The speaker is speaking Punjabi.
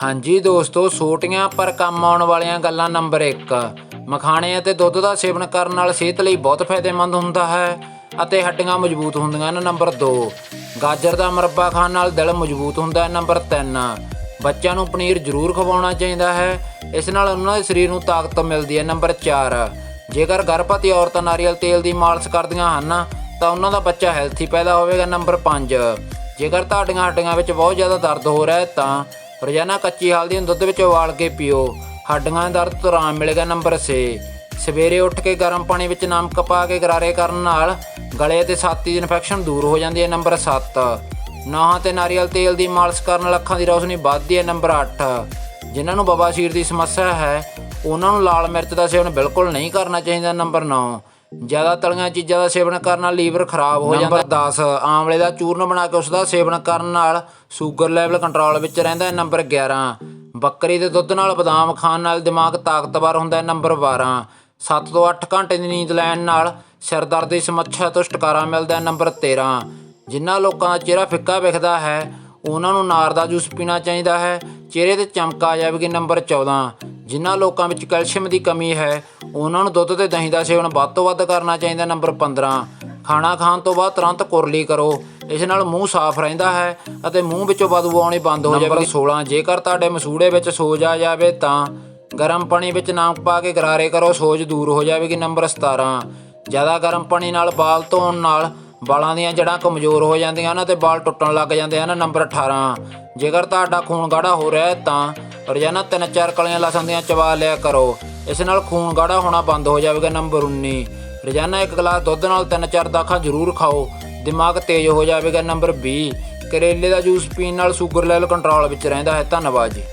ਹਾਂਜੀ ਦੋਸਤੋ ਛੋਟੀਆਂ ਪਰ ਕੰਮ ਆਉਣ ਵਾਲੀਆਂ ਗੱਲਾਂ ਨੰਬਰ 1 ਮਖਾਣੇ ਅਤੇ ਦੁੱਧ ਦਾ ਸੇਵਨ ਕਰਨ ਨਾਲ ਸਿਹਤ ਲਈ ਬਹੁਤ ਫਾਇਦੇਮੰਦ ਹੁੰਦਾ ਹੈ ਅਤੇ ਹੱਡੀਆਂ ਮਜ਼ਬੂਤ ਹੁੰਦੀਆਂ ਹਨ, ਨੰਬਰ 2 ਗਾਜਰ ਦਾ ਮੁਰੱਬਾ ਖਾਣ ਨਾਲ ਦਿਲ ਮਜ਼ਬੂਤ ਹੁੰਦਾ ਹੈ, ਨੰਬਰ 3 ਬੱਚਿਆਂ ਨੂੰ ਪਨੀਰ ਜ਼ਰੂਰ ਖਵਾਉਣਾ ਚਾਹੀਦਾ ਹੈ, ਇਸ ਨਾਲ ਉਹਨਾਂ ਦੇ ਸਰੀਰ ਨੂੰ ਤਾਕਤ ਮਿਲਦੀ ਹੈ, ਨੰਬਰ 4 ਜੇਕਰ ਗਰਭਵਤੀ ਔਰਤਾਂ ਨਾਰੀਅਲ ਤੇਲ ਦੀ ਮਾਲਿਸ਼ ਕਰਦੀਆਂ ਹਨ, ਤਾਂ ਉਹਨਾਂ ਦਾ ਬੱਚਾ ਹੈਲਥੀ ਪੈਦਾ ਹੋਵੇਗਾ, ਨੰਬਰ 5 ਜੇਕਰ ਤੁਹਾਡੀਆਂ ਹੱਡੀਆਂ ਵਿੱਚ ਬਹੁਤ ਜ਼ਿਆਦਾ ਦਰਦ ਹੋ ਰਿਹਾ ਹੈ, ਤਾਂ ਰੋਜ਼ਾਨਾ ਕੱਚੀ ਹਲਦੀ ਨੂੰ ਦੁੱਧ ਵਿੱਚ ਉਬਾਲ ਕੇ ਪੀਓ। ਹੱਡੀਆਂ ਦੇ ਦਰਦ ਤੋਂ ਆਰਾਮ ਮਿਲੇਗਾ ਨੰਬਰ 6 ਸਵੇਰੇ ਉੱਠ ਕੇ ਗਰਮ ਪਾਣੀ ਵਿੱਚ ਨਮਕ ਪਾ ਕੇ ਗਰਾਰੇ ਕਰਨ ਨਾਲ ਗਲੇ ਅਤੇ ਛਾਤੀ ਦੀ ਇਨਫੈਕਸ਼ਨ ਦੂਰ ਹੋ ਜਾਂਦੀ ਹੈ ਨੰਬਰ 7 ਨਾਹਾਂ ਤੇ ਨਾਰੀਅਲ ਤੇਲ ਦੀ ਮਾਲਿਸ਼ ਕਰਨ ਨਾਲ ਅੱਖਾਂ ਦੀ ਰੌਸ਼ਨੀ ਵੱਧਦੀ ਹੈ ਨੰਬਰ 8 ਜਿਨ੍ਹਾਂ ਨੂੰ ਬਵਾਸੀਰ ਦੀ ਸਮੱਸਿਆ ਹੈ, ਉਹਨਾਂ ਨੂੰ ਲਾਲ ਮਿਰਚ ਦਾ ਸੇਵਨ ਬਿਲਕੁਲ ਨਹੀਂ ਕਰਨਾ ਚਾਹੀਦਾ ਨੰਬਰ 9 ਜ਼ਿਆਦਾ ਤਲੀਆਂ ਚੀਜ਼ਾਂ ਦਾ ਸੇਵਨ ਕਰਨ ਨਾਲ ਲੀਵਰ ਖਰਾਬ ਹੋ ਜਾਂਦਾ। ਨੰਬਰ 10 ਆਮਲੇ ਦਾ ਚੂਰਨ ਬਣਾ ਕੇ ਉਸ ਦਾ ਸੇਵਨ ਕਰਨ ਨਾਲ ਸ਼ੂਗਰ ਲੈਵਲ ਕੰਟਰੋਲ ਵਿੱਚ ਰਹਿੰਦਾ ਹੈ। ਨੰਬਰ 11 ਬੱਕਰੀ ਦੇ ਦੁੱਧ ਨਾਲ ਬਦਾਮ ਖਾਣ ਨਾਲ ਦਿਮਾਗ ਤਾਕਤਵਰ ਹੁੰਦਾ ਹੈ। ਨੰਬਰ 12 7 ਤੋਂ 8 ਘੰਟੇ ਦੀ ਨੀਂਦ ਲੈਣ ਨਾਲ ਸਿਰ ਦਰਦ ਦੀ ਸਮੱਸਿਆ ਤੋਂ ਛੁਟਕਾਰਾ ਮਿਲਦਾ ਹੈ। ਨੰਬਰ 13 ਜਿਨ੍ਹਾਂ ਲੋਕਾਂ ਦਾ ਚਿਹਰਾ ਫਿੱਕਾ ਵਿਖਦਾ ਹੈ ਉਹਨਾਂ ਨੂੰ ਨਾਰ ਦਾ ਜੂਸ ਪੀਣਾ ਚਾਹੀਦਾ ਹੈ। ਚਿਹਰੇ ਤੇ ਚਮਕ ਆ ਜਾਵੇਗੀ ਨੰਬਰ 14 ਜਿਨ੍ਹਾਂ ਲੋਕਾਂ ਵਿੱਚ ਕੈਲਸ਼ੀਅਮ ਦੀ ਕਮੀ ਹੈ, ਉਹਨਾਂ ਨੂੰ ਦੁੱਧ ਤੇ ਦਹੀਂ ਦਾ ਸੇਵਨ ਵੱਧ ਤੋਂ ਵੱਧ ਕਰਨਾ ਚਾਹੀਦਾ ਨੰਬਰ 15 ਖਾਣਾ ਖਾਣ ਤੋਂ ਬਾਅਦ ਤੁਰੰਤ ਕੁਰਲੀ ਕਰੋ। ਇਸ ਨਾਲ ਮੂੰਹ ਸਾਫ਼ ਰਹਿੰਦਾ ਹੈ ਅਤੇ ਮੂੰਹ ਵਿੱਚੋਂ ਬਦਬੂ ਆਉਣੀ ਬੰਦ ਹੋ ਜਾਵੇਗੀ। 16 ਜੇਕਰ ਤੁਹਾਡੇ ਮਸੂੜੇ ਵਿੱਚ ਸੋਜ ਆ ਜਾਵੇ ਤਾਂ ਗਰਮ ਪਾਣੀ ਵਿੱਚ ਨਮਕ ਪਾ ਕੇ ਗਰਾਰੇ ਕਰੋ। ਸੋਜ ਦੂਰ ਹੋ ਜਾਵੇਗੀ ਨੰਬਰ 17 ਜ਼ਿਆਦਾ ਗਰਮ ਪਾਣੀ ਨਾਲ ਬਾਲ ਧੋਣ ਨਾਲ ਵਾਲਾਂ ਦੀਆਂ ਜੜ੍ਹਾਂ ਕਮਜ਼ੋਰ ਹੋ ਜਾਂਦੀਆਂ ਹਨ ਅਤੇ ਵਾਲ ਟੁੱਟਣ ਲੱਗ ਜਾਂਦੇ ਹਨ। ਨੰਬਰ 18 ਜੇਕਰ ਤੁਹਾਡਾ ਖੂਨ ਗਾੜਾ ਹੋ ਰਿਹਾ ਹੈ ਤਾਂ ਰੋਜ਼ਾਨਾ 3-4 ਕਲੀਆਂ ਲਸਣ ਦੀਆਂ ਚਬਾ ਲਿਆ ਕਰੋ। ਇਸ ਨਾਲ ਖੂਨ ਗਾੜਾ ਹੋਣਾ ਬੰਦ ਹੋ ਜਾਵੇਗਾ। ਨੰਬਰ 19 ਰੋਜ਼ਾਨਾ ਇੱਕ ਗਲਾਸ ਦੁੱਧ ਨਾਲ 3-4 ਦਾਖਾਂ ਜ਼ਰੂਰ ਖਾਓ। ਦਿਮਾਗ ਤੇਜ਼ ਹੋ ਜਾਵੇਗਾ। ਨੰਬਰ 20 ਕਰੇਲੇ ਦਾ ਜੂਸ ਪੀਣ ਨਾਲ ਸ਼ੂਗਰ ਲੈਵਲ ਕੰਟਰੋਲ ਵਿੱਚ ਰਹਿੰਦਾ ਹੈ। ਧੰਨਵਾਦ ਜੀ।